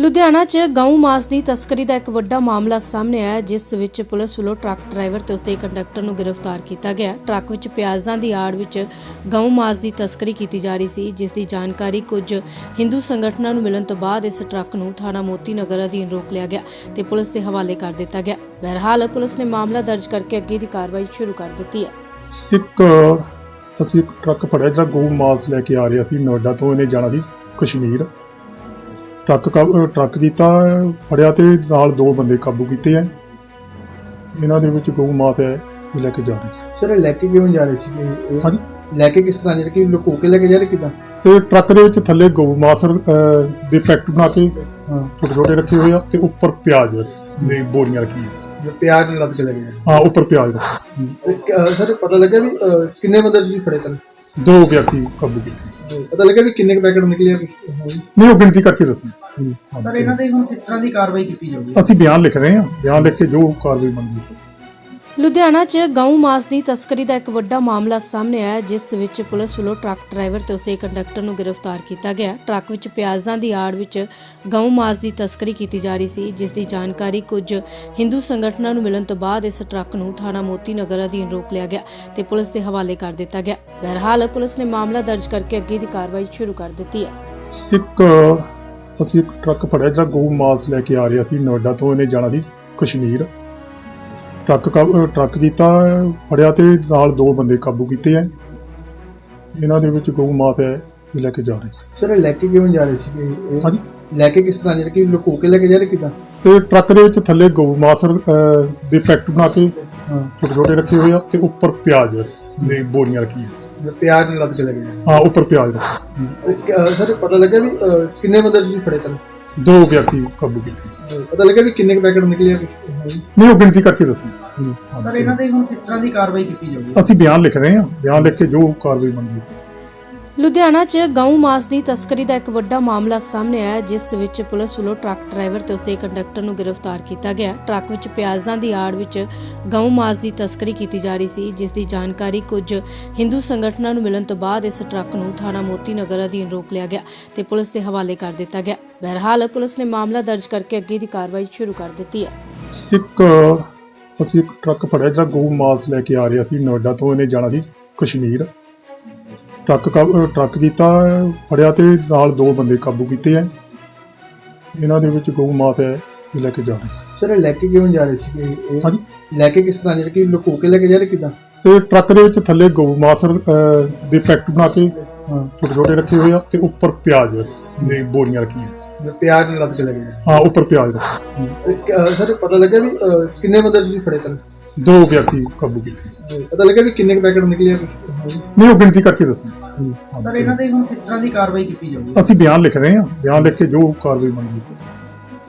ਲੁਧਿਆਣਾ 'ਚ ਗਊ ਮਾਸ ਦੀ ਤਸਕਰੀ ਦਾ ਇੱਕ ਵੱਡਾ ਮਾਮਲਾ ਸਾਹਮਣੇ ਆਇਆ ਜਿਸ ਵਿੱਚ ਪੁਲਿਸ ਵੱਲੋਂ ਟਰੱਕ ਡਰਾਈਵਰ ਤੇ ਉਸਦੇ ਕੰਡਕਟਰ ਨੂੰ ਗ੍ਰਿਫਤਾਰ ਕੀਤਾ ਗਿਆ। ਟਰੱਕ ਵਿੱਚ ਪਿਆਜ਼ਾਂ ਦੀ ਆੜ ਵਿੱਚ ਗਊ ਮਾਸ ਦੀ ਤਸਕਰੀ ਕੀਤੀ ਜਾ ਰਹੀ ਸੀ, ਜਿਸ ਦੀ ਜਾਣਕਾਰੀ ਕੁਝ ਹਿੰਦੂ ਸੰਗਠਨਾਂ ਨੂੰ ਮਿਲਣ ਤੋਂ ਬਾਅਦ ਇਸ ਟਰੱਕ ਨੂੰ ਥਾਣਾ ਮੋਤੀ ਨਗਰ ਅਧੀਨ ਰੋਕ ਲਿਆ ਗਿਆ ਤੇ ਪੁਲਿਸ ਦੇ ਹਵਾਲੇ ਕਰ ਦਿੱਤਾ ਗਿਆ। ਬਹਰਹਾਲ, ਪੁਲਿਸ ਨੇ ਮਾਮਲਾ ਦਰਜ ਕਰਕੇ ਅੱਗੇ ਦੀ ਕਾਰਵਾਈ ਸ਼ੁਰੂ ਕਰ ਦਿੱਤੀ ਹੈ। ਇੱਕ, ਅਸੀਂ ਇੱਕ ਟਰੱਕ ਫੜਿਆ, ਜਿਹੜਾ ਗਊ ਮਾਸ ਲੈ ਕੇ ਆ ਰਿਹਾ ਸੀ, ਨੋਇਡਾ ਤੋਂ, ਇਹਨੇ ਜਾਣਾ ਸੀ ਕਸ਼ਮੀਰ। ਟਰੱਕ ਕਾ- ਟਰੱਕ ਕੀਤਾ ਫੜਿਆ ਤੇ ਨਾਲ ਦੋ ਬੰਦੇ ਕਾਬੂ ਕੀਤੇ ਆ। ਇਹਨਾਂ ਦੇ ਵਿੱਚ ਗਊ ਮਾਸ ਹੈ ਇਹ ਲੈ ਕੇ ਜਾ ਰਹੇ ਸੀ। ਸਰ ਇਹ ਲੈ ਕੇ ਕਿਉਂ ਜਾ ਰਹੇ ਸੀ? ਹਾਂਜੀ। ਲੈ ਕੇ ਕਿਸ ਤਰ੍ਹਾਂ ਜਿਹੜੇ ਕਿ ਲੁਕੋ ਕੇ ਲੈ ਕੇ ਜਾ ਰਹੇ ਕਿਦਾਂ? ਤੇ ਟਰੱਕ ਦੇ ਵਿੱਚ ਥੱਲੇ ਗਊ ਮਾਸ ਅਹ, ਦੇ ਪੈਕਟ ਬਣਾ ਕੇ ਹਾਂ। ਛੋਟੇ ਛੋਟੇ ਰੱਖੇ ਹੋਏ ਆ ਤੇ ਉੱਪਰ ਪਿਆਜ਼ ਦੇ ਬੋਰੀਆਂ ਰੱਖੀਆਂ। ਜੋ ਪਿਆਰ ਨਾਲ ਲੱਦ ਕੇ ਲੈ ਕੇ ਜਾ ਹਾਂ ਉੱਪਰ ਪਿਆਜ਼ ਰੱਖੇ। ਰਹੇ ਸਰ ਪਤਾ ਲੱਗਾ ਵੀ ਅਹ, ਕਿੰਨੇ ਬੰਦੇ ਤੁਸੀਂ ਫੜੇ ਤਨ ਦੋ ਵਿਅਕਤੀ ਕਾਬੂ ਕੀਤੇ। ਪਤਾ ਲੱਗਾ ਵੀ ਕਿੰਨੇ ਪੈਕਟ ਨਿਕਲੇ ਆ? ਨਹੀਂ ਉਹ ਗਿਣਤੀ ਕਰਕੇ ਦੱਸਣਾ। ਸਰ ਇਹਨਾਂ ਤੇ ਹੁਣ ਕਿਸ ਤਰ੍ਹਾਂ ਦੀ ਕਾਰਵਾਈ ਕੀਤੀ ਜਾਊਗੀ? ਅਸੀਂ ਬਿਆਨ ਲਿਖ ਰਹੇ ਹਾਂ। ਬਿਆਨ ਲਿਖ ਕੇ ਜੋ ਕਾਰਵਾਈ ਬਣਦੀ ਲੁਧਿਆਣਾ 'ਚ ਗਊ ਮਾਸ ਦੀ ਤਸਕਰੀ ਦਾ ਇੱਕ ਵੱਡਾ ਮਾਮਲਾ ਸਾਹਮਣੇ ਆਇਆ ਜਿਸ ਵਿੱਚ ਪੁਲਿਸ ਵੱਲੋਂ ਟਰੱਕ ਡਰਾਈਵਰ ਤੇ ਉਸਦੇ ਕੰਡਕਟਰ ਨੂੰ ਗ੍ਰਿਫਤਾਰ ਕੀਤਾ ਗਿਆ। ਟਰੱਕ ਵਿੱਚ ਪਿਆਜ਼ਾਂ ਦੀ ਆੜ ਵਿੱਚ ਗਊ ਮਾਸ ਦੀ ਤਸਕਰੀ ਕੀਤੀ ਜਾ ਰਹੀ ਸੀ, ਜਿਸ ਦੀ ਜਾਣਕਾਰੀ ਕੁਝ ਹਿੰਦੂ ਸੰਗਠਨਾਂ ਨੂੰ ਮਿਲਣ ਤੋਂ ਬਾਅਦ ਇਸ ਟਰੱਕ ਨੂੰ ਥਾਣਾ ਮੋਤੀ ਨਗਰ ਅਧੀਨ ਰੋਕ ਲਿਆ ਗਿਆ ਤੇ ਪੁਲਿਸ ਦੇ ਹਵਾਲੇ ਕਰ ਦਿੱਤਾ ਗਿਆ। ਬਹਰਹਾਲ, ਪੁਲਿਸ ਨੇ ਮਾਮਲਾ ਦਰਜ ਕਰਕੇ ਅੱਗੇ ਦੀ ਕਾਰਵਾਈ ਸ਼ੁਰੂ ਕਰ ਦਿੱਤੀ ਹੈ। ਇੱਕ, ਅਸੀਂ ਇੱਕ ਟਰੱਕ ਫੜਿਆ, ਜਿਹੜਾ ਗਊ ਮਾਸ ਲੈ ਕੇ ਆ ਰਿਹਾ ਸੀ, ਨੋਇਡਾ ਤੋਂ, ਇਹਨੇ ਜਾਣਾ ਸੀ ਕਸ਼ਮੀਰ। ਟਰੱਕ ਕਾ- ਟਰੱਕ ਕੀਤਾ ਫੜਿਆ ਤੇ ਨਾਲ ਦੋ ਬੰਦੇ ਕਾਬੂ ਕੀਤੇ ਆ। ਇਹਨਾਂ ਦੇ ਵਿੱਚ ਗਊ ਮਾਸ ਹੈ ਇਹ ਲੈ ਕੇ ਜਾ ਰਹੇ ਸੀ। ਸਰ ਇਹ ਲੈ ਕੇ ਕਿਉਂ ਜਾ ਰਹੇ ਸੀ? ਹਾਂਜੀ। ਲੈ ਕੇ ਕਿਸ ਤਰ੍ਹਾਂ ਜਿਹੜੇ ਕਿ ਲੁਕੋ ਕੇ ਲੈ ਕੇ ਜਾ ਰਹੇ ਕਿਦਾਂ? ਤੇ ਟਰੱਕ ਦੇ ਵਿੱਚ ਥੱਲੇ ਗਊ ਮਾਸ ਅਹ, ਦੇ ਪੈਕਟ ਬਣਾ ਕੇ ਹਾਂ। ਛੋਟੇ ਛੋਟੇ ਰੱਖੇ ਹੋਏ ਆ ਤੇ ਉੱਪਰ ਪਿਆਜ਼ ਦੇ ਬੋਰੀਆਂ ਰੱਖੀਆਂ। ਜੋ ਪਿਆਰ ਨਾਲ ਲੱਦ ਕੇ ਲੈ ਕੇ ਜਾ ਹਾਂ ਉੱਪਰ ਪਿਆਜ਼ ਰੱਖੇ। ਸਰ ਪਤਾ ਲੱਗਾ ਵੀ ਅਹ, ਕਿੰਨੇ ਬੰਦੇ ਤੁਸੀਂ ਫੜੇ ਤਨ ਦੋ ਵਿਅਕਤੀ ਕਾਬੂ ਕੀਤੇ। ਪਤਾ ਲੱਗਾ ਵੀ ਕਿੰਨੇ ਪੈਕਟ ਨਿਕਲੇ ਆ? ਨਹੀਂ ਉਹ ਗਿਣਤੀ ਕਰਕੇ ਦੱਸਣਾ ਸਰ ਇਹਨਾਂ ਤੇ ਹੁਣ ਕਿਸ ਤਰ੍ਹਾਂ ਦੀ ਕਾਰਵਾਈ ਕੀਤੀ ਜਾਊਗੀ? ਅਸੀਂ ਬਿਆਨ ਲਿਖ ਰਹੇ ਹਾਂ। ਬਿਆਨ ਲਿਖ ਕੇ ਜੋ ਕਾਰਵਾਈ ਬਣਦੀ ਲੁਧਿਆਣਾ 'ਚ ਗਊ ਮਾਸ ਦੀ ਤਸਕਰੀ ਦਾ ਇੱਕ ਵੱਡਾ ਮਾਮਲਾ ਸਾਹਮਣੇ ਆਇਆ ਜਿਸ ਵਿੱਚ ਪੁਲਿਸ ਵੱਲੋਂ ਟਰੱਕ ਡਰਾਈਵਰ ਤੇ ਉਸਦੇ ਕੰਡਕਟਰ ਨੂੰ ਗ੍ਰਿਫਤਾਰ ਕੀਤਾ ਗਿਆ। ਟਰੱਕ ਵਿੱਚ ਪਿਆਜ਼ਾਂ ਦੀ ਆੜ ਵਿੱਚ ਗਊ ਮਾਸ ਦੀ ਤਸਕਰੀ ਕੀਤੀ ਜਾ ਰਹੀ ਸੀ, ਜਿਸ ਦੀ ਜਾਣਕਾਰੀ ਕੁਝ ਹਿੰਦੂ ਸੰਗਠਨਾਂ ਨੂੰ ਮਿਲਣ ਤੋਂ ਬਾਅਦ ਇਸ ਟਰੱਕ ਨੂੰ ਥਾਣਾ ਮੋਤੀ ਨਗਰ ਅਧੀਨ ਰੋਕ ਲਿਆ ਗਿਆ ਤੇ ਪੁਲਿਸ ਦੇ ਹਵਾਲੇ ਕਰ ਦਿੱਤਾ ਗਿਆ। ਬਹਰਹਾਲ, ਪੁਲਿਸ ਨੇ ਮਾਮਲਾ ਦਰਜ ਕਰਕੇ ਅੱਗੇ ਦੀ ਕਾਰਵਾਈ ਸ਼ੁਰੂ ਕਰ ਦਿੱਤੀ ਹੈ। ਇੱਕ, ਅਸੀਂ ਇੱਕ ਟਰੱਕ ਫੜਿਆ, ਜਿਹੜਾ ਗਊ ਮਾਸ ਲੈ ਕੇ ਆ ਰਿਹਾ ਸੀ, ਨੋਇਡਾ ਤੋਂ, ਇਹਨੇ ਜਾਣਾ ਸੀ ਕਸ਼ਮੀਰ। ਟਰੱਕ ਕਾ- ਟਰੱਕ ਕੀਤਾ ਫੜਿਆ ਤੇ ਨਾਲ ਦੋ ਬੰਦੇ ਕਾਬੂ ਕੀਤੇ ਆ। ਇਹਨਾਂ ਦੇ ਵਿੱਚ ਗਊ ਮਾਸ ਹੈ ਇਹ ਲੈ ਕੇ ਜਾ ਰਹੇ ਸਰ ਇਹ ਲੈ ਕੇ ਕਿਉਂ ਜਾ ਰਹੇ ਸੀ? ਹਾਂਜੀ। ਲੈ ਕੇ ਕਿਸ ਤਰ੍ਹਾਂ ਜਿਹੜੇ ਕਿ ਲੁਕੋ ਕੇ ਲੈ ਕੇ ਜਾ ਰਹੇ ਕਿਦਾਂ? ਤੇ ਟਰੱਕ ਦੇ ਵਿੱਚ ਥੱਲੇ ਗਊ ਮਾਸ ਅਹ, ਦੇ ਪੈਕਟ ਬਣਾ ਕੇ ਹਾਂ ਛੋਟੇ ਛੋਟੇ ਰੱਖੇ ਹੋਏ ਆ ਤੇ ਉੱਪਰ ਪਿਆਜ਼ ਦੇ ਬੋਰੀਆਂ ਰੱਖੀਆਂ। ਜੋ ਪਿਆਰ ਨਾਲ ਲੱਦ ਕੇ ਲੈ ਕੇ ਜਾ ਹਾਂ ਉੱਪਰ ਪਿਆਜ਼ ਰੱਖੇ। ਰਹੇ ਤੇ, ਅਹ, ਸਰ ਪਤਾ ਲੱਗਾ ਵੀ ਅਹ, ਕਿੰਨੇ ਬੰਦੇ ਤੁਸੀਂ ਫੜੇ ਤਨ ਦੋ ਵਿਅਕਤੀ ਕਾਬੂ ਕੀਤੇ। ਪਤਾ ਲੱਗਾ ਵੀ ਕਿੰਨੇ ਪੈਕਟ ਨਿਕਲੇ ਆ ਕੁਛ? ਨਹੀਂ ਉਹ ਗਿਣਤੀ ਕਰਕੇ ਦੱਸਣਾ। ਸਰ ਇਹਨਾਂ ਤੇ ਹੁਣ ਕਿਸ ਤਰ੍ਹਾਂ ਦੀ ਕਾਰਵਾਈ ਕੀਤੀ ਜਾਊਗੀ? ਅਸੀਂ ਬਿਆਨ ਲਿਖ ਰਹੇ ਹਾਂ। ਬਿਆਨ ਲਿਖ ਕੇ ਜੋ ਕਾਰਵਾਈ ਬਣਦੀ